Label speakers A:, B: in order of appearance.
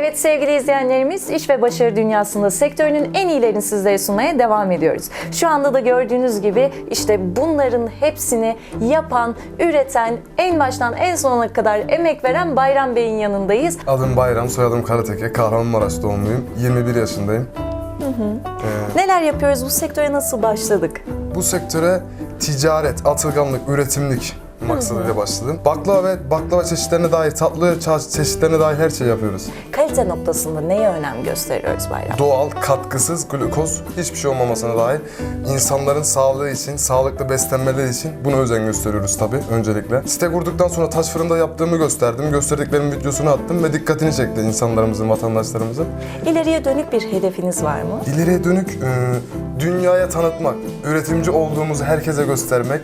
A: Evet sevgili izleyenlerimiz, iş ve başarı dünyasında sektörünün en iyilerini sizlere sunmaya devam ediyoruz. Şu anda da gördüğünüz gibi işte bunların hepsini yapan, üreten, en baştan en sonuna kadar emek veren Bayram Bey'in yanındayız.
B: Adım Bayram, soyadım Karateke. Kahramanmaraş doğumluyum. 21 yaşındayım.
A: Neler yapıyoruz, bu sektöre nasıl başladık?
B: Bu sektöre ticaret, atılganlık, üretimlik maksadıyla başladım. Baklava ve baklava çeşitlerine dair, tatlı ça- çeşitlerine dair her şeyi yapıyoruz.
A: Kalite noktasında neye önem gösteriyoruz Bayram?
B: Doğal, katkısız, glukoz, hiçbir şey olmamasına dair insanların sağlığı için, sağlıklı beslenmeleri için buna özen gösteriyoruz tabii öncelikle. Site kurduktan sonra taş fırında yaptığımı gösterdim. Gösterdiklerimin videosunu attım ve dikkatini çekti insanlarımızın, vatandaşlarımızın.
A: İleriye dönük bir hedefiniz var mı?
B: İleriye dönük e, dünyaya tanıtmak, üretimci olduğumuzu herkese göstermek.